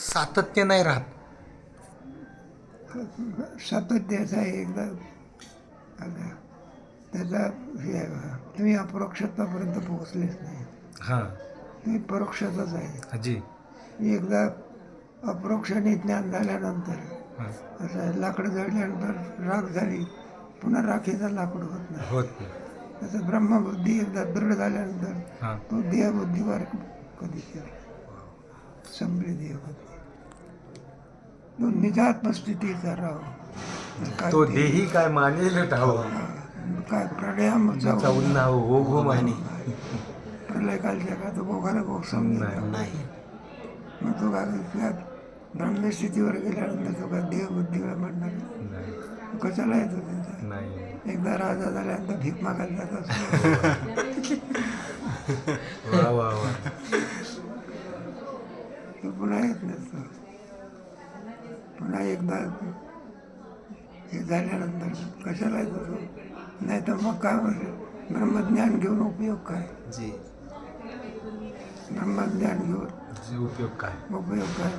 सातत्य नाही राहत. सातत्याचा आहे एकदा त्याचा हे आहे तुम्ही अपरोक्षतापर्यंत पोहोचलेच नाही. हां. तुम्ही परोक्षातच आहे. हाजी एकदा अपरोक्षाने ज्ञान झाल्यानंतर असं लाकडं जळल्यानंतर राख झाली पुन्हा राखीचं लाकूड होत नाही. होत नाही. ब्रह्मबुद्धी एकदा दृढ झाल्यानंतर हां. तो देहबुद्धीवर कधी केला संपली देहबुद्धी तो निजात्मस्थितीचा राहो काय तो देही काय मानेल ठाव काय प्राणायामाचा त्याचा उन्हा हो घो माने. प्रलयकालच्या का तो भोगाला भोग समजला नाही. मग तो काय ब्रह्मस्थितीवर गेल्यानंतर तो काय देहबुद्धीवर म्हणणार नाही. तो कशाला येतो त्यांचा? नाही. एकदा राजा झाल्यानंतर भीक मागायला जात असतो. पुन्हा एकदा हे झाल्यानंतर कशाला तो? नाही तर मग काय ब्रह्मज्ञान घेऊन उपयोग काय? जी. ब्रह्मज्ञान घेऊन उपयोग काय? उपयोग काय?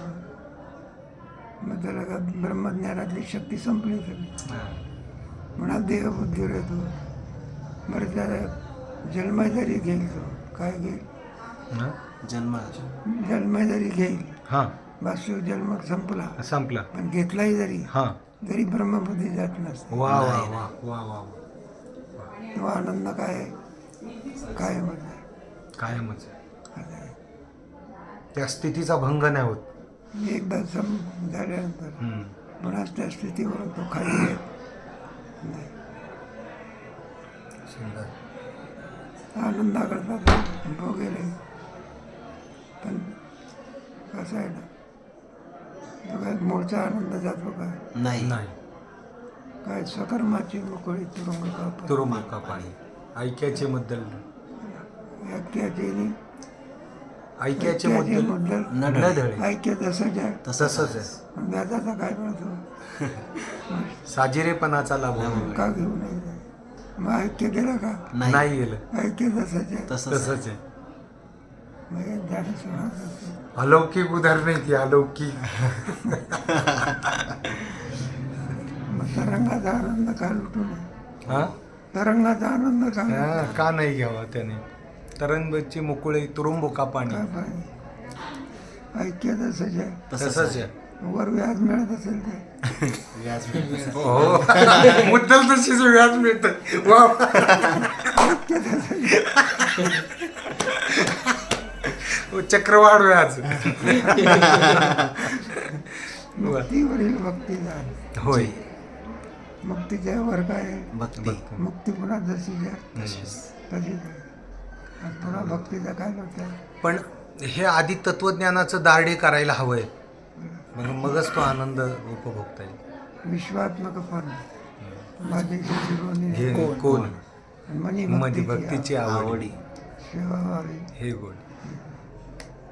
मग त्याला का ब्रह्मज्ञानातली शक्ती संपली सगळी हां. म्हणा देहबुद्धीवर येतो बरं त्याला जन्म जरी घेईल तो काय घेईल? हां? जन्म जन्म जरी घेईल हां. वास्तविक जन्म संपला. संपला. पण घेतलाही जरी हां. तरी ब्रह्मबुद्धी जात नसते. वा वा वा वा वा तो आनंद काय आहे? कायमच आहे. कायमच आहे. त्या स्थितीचा भंग नाही होत. एकदा सम झाल्यानंतर. पुन्हा त्या स्थितीवरून तो खाली येत नाही. सुंदर. आनंदाकरता भोगेल. पण कसं आहे ना. तो काय मूळचा आनंद जातो काय नाही. नाही. काय सकर्माची मोकळी तुरुंग कापा तुरुंब पाणी? ऐक्याचे मुद्दल. ऐक्याचे ऐक्याचे मुद्दल मुद्दल. न न धळे ऐक्य तसंच आहे. तसंच आहे. पण व्याजाचा काय मिळतो साजिरेपणाचा लाभ होईल. का घेऊ नाही मग ऐक्य गेलं का? नाही. नाही गेलं ऐक्य तसंच आहे. तसंच तसंच आहे मग हे ज्ञानेश्वर असं. अलौकिक उदाहरण ती अलौकिक। मग तरंगाचा आनंद का लुटू नये हा? तरंगाचा आनंद का हा, का नाही घ्यावा त्याने तरंगची मुकुळे तुरुंबुका पाणी काय पाहिजे ऐक्य तसंच आहे तसंच आहे। वर व्याज मिळत असेल ते. व्याज हो. मुद्दल तशीच व्याज मिळत. वा. चक्रवाढ व्याज मुक्तीवरील भक्तिदान होय. मुक्तीच्या वर काय आहे? भक्ती. मुक्ती पुन्हा आहे आणि पुन्हा भक्तीचा काय होतं पण हे आधी तत्वज्ञानाचं दारडे करायला हवंय. मग मगच तो आनंद उपभोगता येईल. विश्वात्मक पण माझे हे कोण? मनी भक्तीची आवड. हे गोड.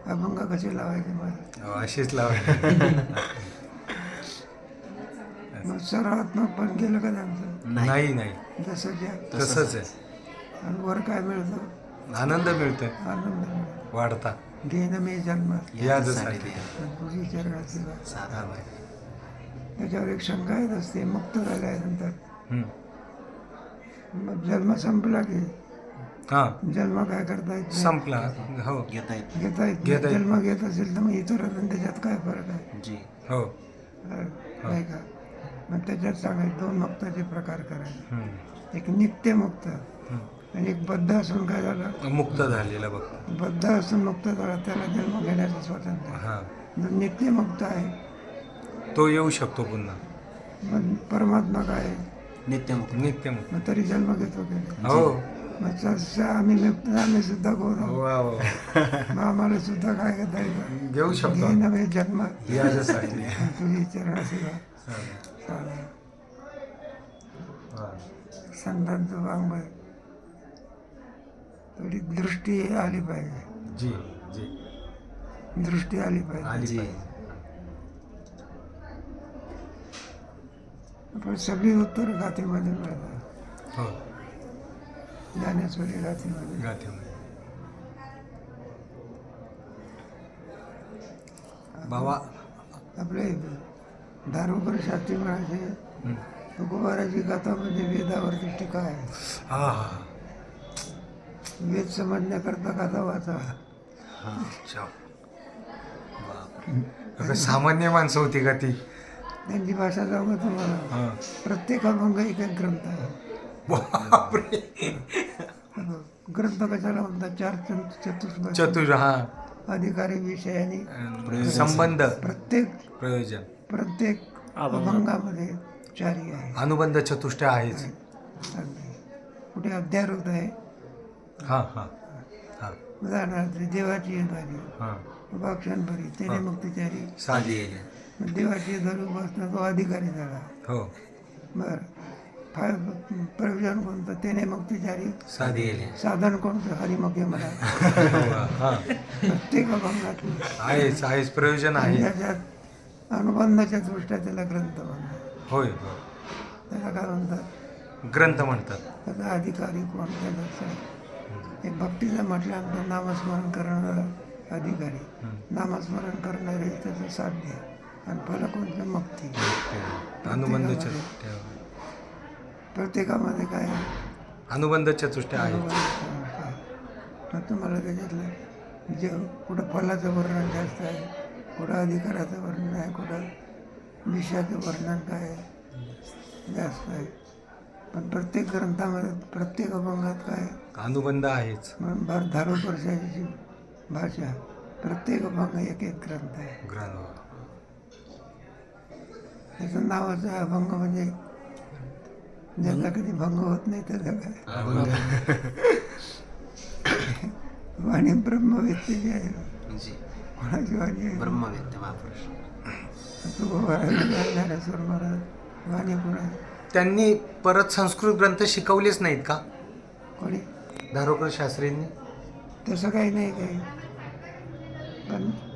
अभंग कसे लावायचे मला अहो, अशीच लावा. मग सर्वात्मक पण गेलं का त्यांचं? नाही नाही. नाही जसं ज्या तसंच आहे. आणि वर काय मिळतं? आनंद मिळतोय. आनंद मिळतो. वाढता. घेणं मी जन्म. तुझी चरणाची. साधा त्याच्यावर एक शंका येत असते मुक्त झाल्यानंतर. मग जन्म संपला की? हा. जन्म काय करता येत नाही. संपला. हो. घेता येत घेता येत घेता. येत जन्म घेत असेल तर मग इतर त्याच्यात काय फरक आहे? जी. हो. अं, नाही का? मग त्याच्यात सांगायचं दोन मुक्ताचे प्रकार करायचे. हम्म. एक नित्यमुक्त हम्म. आणि एक बद्ध असून काय झालं? मुक्त झालेला बघ. बद्ध असून मुक्त झाला त्याला जन्म घेण्याचं स्वातंत्र्य. आहे. हा जो नित्यमुक्त आहे तो येऊ शकतो पुन्हा. मग परमात्मा काय आहे? नित्यमुक्त नित्य मुक्त. मग तरी जन्म घेतो की? नाही? हो. आम्ही आम्ही सुद्धा. मग आम्हाला सुद्धा काय घेता येतं घेऊ शकतो. घे नव्हे जन्म. तुझी हा. चालेल. हा. संतांचं वाङ्मय थोडी दृष्टी आली पाहिजे. जी जी. दृष्टी आली पाहिजे. आली जी. पाहिजे. पण सगळी उत्तर गाथेमध्ये मिळतात. ज्ञानेश्वरी गाथेमध्ये गाठीमध्ये बाबा आपले दारोबर शास्त्री म्हणायचे हं. तुकोबाराची गाथा म्हणजे वेदावरती टीका आहे. हा हा वेद समजण्याकरता गाथा वाचा. हा अच्छा. बापरे. अगं, सामान्य माणसं होती का ती? त्यांची भाषा सांगू तुम्हाला? हा. प्रत्येक अभंग एक एक ग्रंथ आहे. बापरे. ग्रंथ कशाला म्हणतात चार चतु- चतुष्पद चतुर हा. अधिकारी विषय आणि संबंध. प्रत्येक प्रयोजन. प्रत्येक अभंगामध्ये चारी आहे. अनुबंध चतुष्ट आहेच. कुठे अध्यारोध आहे? हा हा. हा. उदाहरणार्थ देवाची येणारी हा. उपाक्षण बरी त्याने मुक्तिचारी साधी मग देवाची धरू बसणं तो अधिकारी झाला. हो. बरं. प्रयोजन कोणतं त्याने मुक्तिचारी साधी साधन कोणतं हरिमुखे मला हा. प्रत्येक अभंगात. आहेच आहेच प्रयोजन आहे. त्याच्यात अनुबंधाच्या दृष्ट्या त्याला ग्रंथ म्हणतात होय हो त्याला काय म्हणतात? ग्रंथ म्हणतात. त्याचा अधिकारी कोण त्याला एक भक्तीचं म्हटल्यानंतर नामस्मरण करणारा अधिकारी. नामस्मरण करणारे त्याचं साध्य. आणि फल कोणतं मुक्ती अनुबंध प्रत्येकामध्ये- काय? अनुबंध चतुष्ट आहे तुम्हाला त्याच्यातलं जे कुठं फलाचं वर्णन जास्त आहे कुठं अधिकाराचं वर्णन आहे कुठं विषयाचं वर्णन काय जास्त आहे. पण प्रत्येक ग्रंथामध्ये प्रत्येक अभंगात काय? अनुबंध आहेच. म्हणून भार धारोपरशाची भाषा प्रत्येक अभंग एक एक ग्रंथ आहे. ग्रंथ. त्याचं नावाचं अभंग म्हणजे ज्याचा कधी भंग होत नाही त्याचं काय वाणी ब्रह्मवेत्ते जी आहे. कोणाची वाणी आहे? ब्रह्मवेत्त महापुरुष. ज्ञानेश्वर महाराज. वाणी कोणा त्यांनी परत संस्कृत ग्रंथ शिकवलेच नाहीत का? कोणी? धारोकर शास्त्रींनी? तसं काही नाही काही. पण